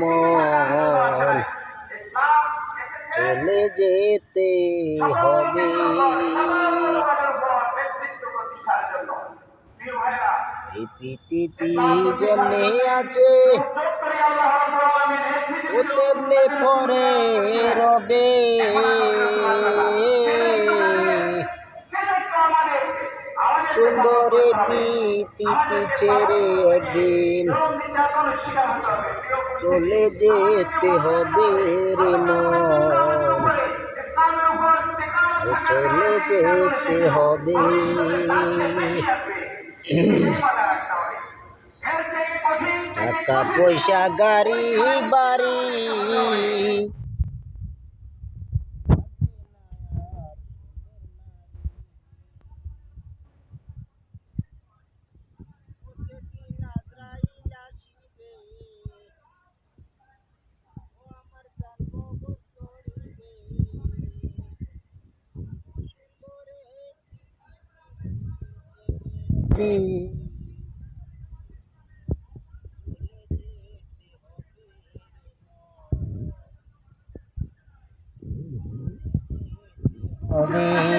মন চলে যেতে হবে। পৃথিবী যেমনি আছে ও তেমনি পরে রবে। সুন্দর পৃথিবী ছেড়ে একদিন। চলে যেতে হবে রে মন। চলে যেতে হবে। টাকা পয়সা গাড়ি বাড়ি। হবে